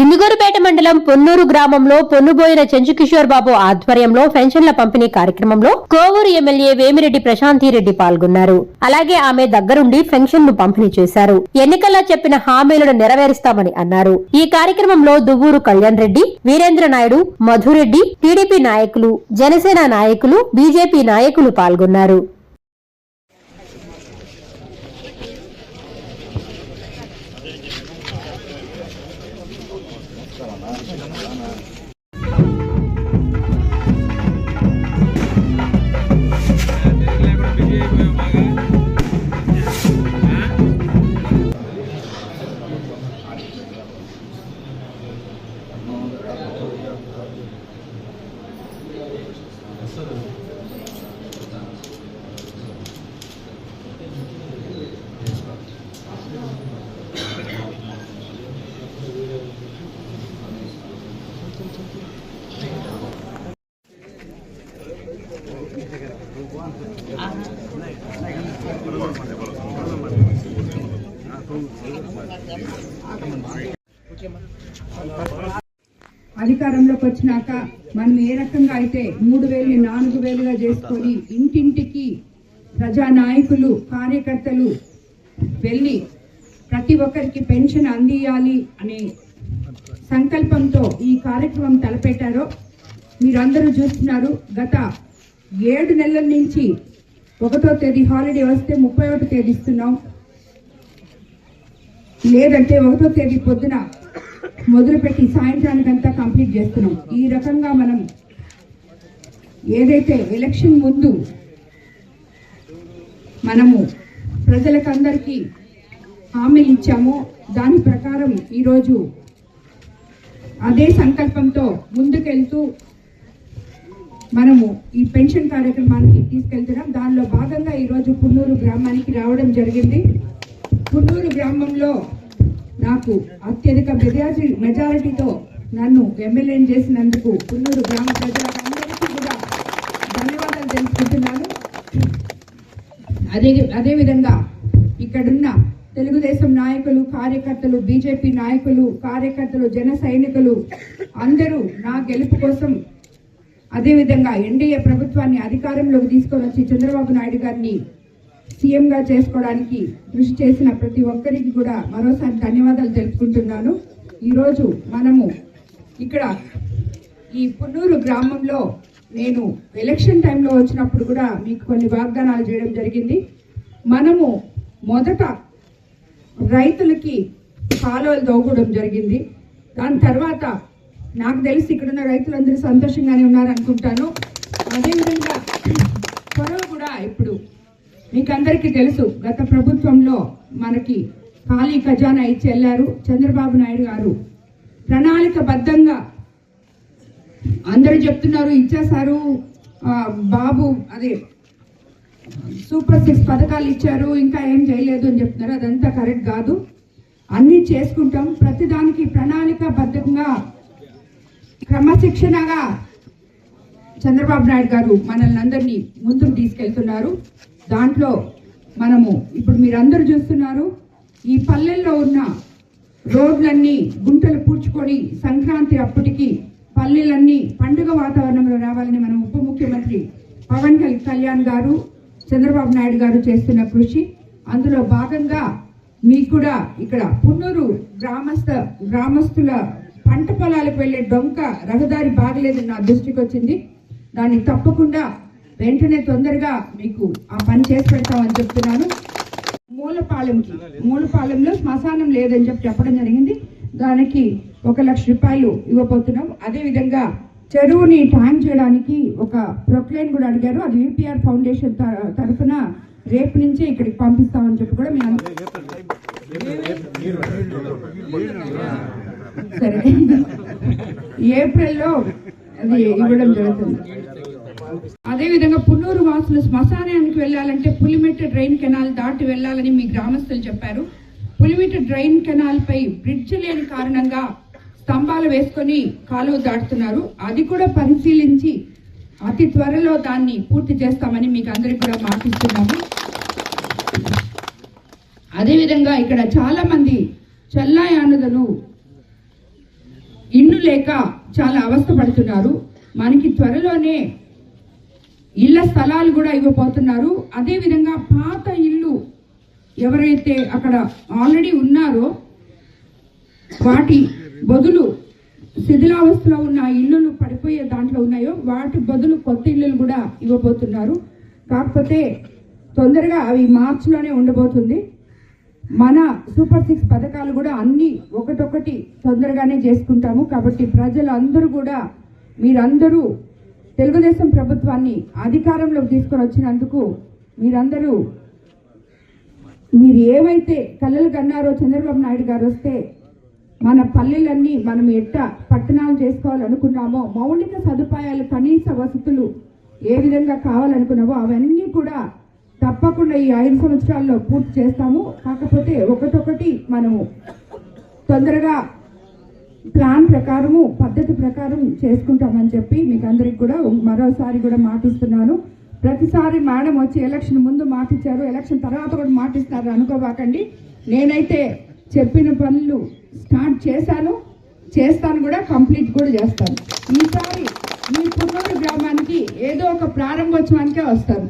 ఇందుగూరుపేట మండలం పొన్నూరు గ్రామంలో పొన్నుబోయిన చెంచుకిషోర్ బాబు ఆధ్వర్యంలో పెన్షన్ల పంపిణీ కార్యక్రమంలో కోవూరు ఎమ్మెల్యే వేమిరెడ్డి ప్రశాంతిరెడ్డి పాల్గొన్నారు. అలాగే ఆమె దగ్గరుండి పెన్షన్ను పంపిణీ చేశారు. ఎన్నికల్లో చెప్పిన హామీలను నెరవేరుస్తామని అన్నారు. ఈ కార్యక్రమంలో దువ్వూరు కళ్యాణ్ రెడ్డి వీరేంద్ర నాయుడు మధురెడ్డి టీడీపీ నాయకులు జనసేన నాయకులు బీజేపీ నాయకులు పాల్గొన్నారు. 干嘛呢？干嘛呢？అధికారంలోకి వచ్చినాక మనం ఏ రకంగా అయితే మూడు వేలని నాలుగు వేలుగా చేసుకొని ఇంటింటికి ప్రజా నాయకులు కార్యకర్తలు వెళ్ళి ప్రతి ఒక్కరికి పెన్షన్ అందియాలి అనే సంకల్పంతో ఈ కార్యక్రమం తలపెట్టారో మీరందరూ చూస్తున్నారు. గత ఏడు నెలల నుంచి ఒకటో తేదీ హాలిడే వస్తే ముప్పై ఒకటో తేదీ ఇస్తున్నాం. లేదంటే ఒకటో తేదీ పొద్దున మొదలుపెట్టి సాయంత్రానికంతా కంప్లీట్ చేస్తున్నాం. ఈ రకంగా మనం ఏదైతే ఎలక్షన్ ముందు మనము ప్రజలకందరికీ హామీలు ఇచ్చామో దాని ప్రకారం ఈరోజు అదే సంకల్పంతో ముందుకెళ్తూ మనము ఈ పెన్షన్ కార్యక్రమానికి తీసుకెళ్తున్నాం. దానిలో భాగంగా ఈరోజు పున్నూరు గ్రామానికి రావడం జరిగింది. పున్నూరు గ్రామంలో నాకు అత్యధిక మెజారిటీ మెజారిటీతో నన్ను ఎమ్మెల్యేని చేసినందుకు పున్నూరు గ్రామ ప్రజలందరికీ కూడా ధన్యవాదాలు తెలుసుకుంటున్నాను అదే అదేవిధంగా ఇక్కడున్న తెలుగుదేశం నాయకులు కార్యకర్తలు బీజేపీ నాయకులు కార్యకర్తలు జన సైనికులు అందరూ నా గెలుపు కోసం అదేవిధంగా ఎన్డీఏ ప్రభుత్వాన్ని అధికారంలోకి తీసుకొని వచ్చి చంద్రబాబు నాయుడు గారిని సీఎంగా చేసుకోవడానికి కృషి చేసిన ప్రతి ఒక్కరికి కూడా మరోసారి ధన్యవాదాలు తెలుపుకుంటున్నాను. ఈరోజు మనము ఇక్కడ ఈ పున్నూరు గ్రామంలో నేను ఎలక్షన్ టైంలో వచ్చినప్పుడు కూడా మీకు కొన్ని వాగ్దానాలు చేయడం జరిగింది. మనము మొదట రైతులకి కాలువలు దోగడం జరిగింది. దాని తర్వాత నాకు తెలిసి ఇక్కడున్న రైతులందరూ సంతోషంగానే ఉన్నారనుకుంటాను. అదేవిధంగా త్వరలో కూడా ఇప్పుడు మీకు అందరికీ తెలుసు గత ప్రభుత్వంలో మనకి ఖాళీ ఖజానా ఇచ్చి వెళ్ళారు. చంద్రబాబు నాయుడు గారు ప్రణాళికబద్ధంగా అందరూ చెప్తున్నారు ఇచ్చేశారు. బాబు అదే సూపర్ సిక్స్ పథకాలు ఇచ్చారు ఇంకా ఏం చేయలేదు అని చెప్తున్నారు. అదంతా కరెక్ట్ కాదు. అన్నీ చేసుకుంటాం. ప్రతిదానికి ప్రణాళికబద్ధంగా క్రమశిక్షణగా చంద్రబాబు నాయుడు గారు మనల్ని అందరినీ ముందుకు తీసుకెళ్తున్నారు. దాంట్లో మనము ఇప్పుడు మీరందరూ చూస్తున్నారు ఈ పల్లెల్లో ఉన్న రోడ్లన్నీ గుంటలు పూడ్చుకొని సంక్రాంతి అప్పటికి పల్లెలన్నీ పండుగ వాతావరణంలో రావాలని మన ఉప ముఖ్యమంత్రి పవన్ కల్- కళ్యాణ్ గారు చంద్రబాబు నాయుడు గారు చేస్తున్న కృషి. అందులో భాగంగా మీకు కూడా ఇక్కడ పున్నూరు గ్రామస్థ గ్రామస్తుల పంట పొలాలకు వెళ్ళే డొంక రహదారి బాగలేదు నా దృష్టికి వచ్చింది దాన్ని తప్పకుండా వెంటనే తొందరగా మీకు ఆ పని చేసి పెడతామని చెప్తున్నాను మూలపాలెంకి మూలపాలెంలో శ్మశానం లేదని చెప్పి చెప్పడం జరిగింది దానికి ఒక లక్ష రూపాయలు ఇవ్వబోతున్నాం అదేవిధంగా చెరువుని ట్యాంక్ చేయడానికి ఒక ప్రొక్లైన్ కూడా అడిగారు అది యూపీఆర్ ఫౌండేషన్ తరఫున రేపు నుంచే ఇక్కడికి పంపిస్తామని చెప్పి కూడా మీ అందరూ సరే ఏప్రిల్లో అది ఇవ్వడం జరుగుతుంది. అదేవిధంగా పున్నూరు వాసులు శ్మశానానికి వెళ్ళాలంటే పులిమెట్ట డ్రైన్ కెనాల్ దాటి వెళ్ళాలని మీ గ్రామస్తులు చెప్పారు. పులిమెట్ట డ్రైన్ కెనాల్ పై బ్రిడ్జ్ లేని కారణంగా స్తంభాలు వేసుకొని కాలువ దాటుతున్నారు. అది కూడా పరిశీలించి అతి త్వరలో దాన్ని పూర్తి చేస్తామని మీకు అందరికి కూడా మాటిస్తున్నాము. అదేవిధంగా ఇక్కడ చాలా మంది చెల్లాయానుదలు ఇల్లు లేక చాలా అవస్థపడుతున్నారు. మనకి త్వరలోనే ఇళ్ళ స్థలాలు కూడా ఇవ్వబోతున్నారు. అదేవిధంగా పాత ఇల్లు ఎవరైతే అక్కడ ఆల్రెడీ ఉన్నారో వాటి బదులు శిథిలావస్థలో ఉన్న ఇల్లులు పడిపోయే దాంట్లో ఉన్నాయో వాటి బదులు కొత్త ఇల్లులు కూడా ఇవ్వబోతున్నారు. కాకపోతే తొందరగా అవి మార్చిలోనే ఉండబోతుంది. మన సూపర్ సిక్స్ పథకాలు కూడా అన్ని ఒకటొకటి తొందరగానే చేసుకుంటాము. కాబట్టి ప్రజలందరూ కూడా మీరందరూ తెలుగుదేశం ప్రభుత్వాన్ని అధికారంలోకి తీసుకొని వచ్చినందుకు మీరందరూ మీరు ఏమైతే కళ్ళలు కన్నారో చంద్రబాబు నాయుడు గారు వస్తే మన పల్లెలన్నీ మనం ఎట్ట పట్టణాలు చేసుకోవాలనుకున్నామో మౌలిక సదుపాయాలు కనీస వసతులు ఏ విధంగా కావాలనుకున్నామో అవన్నీ కూడా తప్పకుండా ఈ ఐదు సంవత్సరాల్లో పూర్తి చేస్తాము. కాకపోతే ఒకటొకటి మనము తొందరగా ప్లాన్ ప్రకారము పద్ధతి ప్రకారం చేసుకుంటామని చెప్పి మీకు అందరికి కూడా మరోసారి కూడా మాటిస్తున్నాను. ప్రతిసారి మేడం వచ్చి ఎలక్షన్ ముందు మాటిచ్చారు. ఎలక్షన్ తర్వాత కూడా మాటిస్తారు అనుకోబాకండి. నేనైతే చెప్పిన పనులు స్టార్ట్ చేశాను. చేస్తాను కూడా కంప్లీట్ కూడా చేస్తాను. ఈసారి మీ పున్నూరు గ్రామానికి ఏదో ఒక ప్రారంభోత్సవానికే వస్తాను.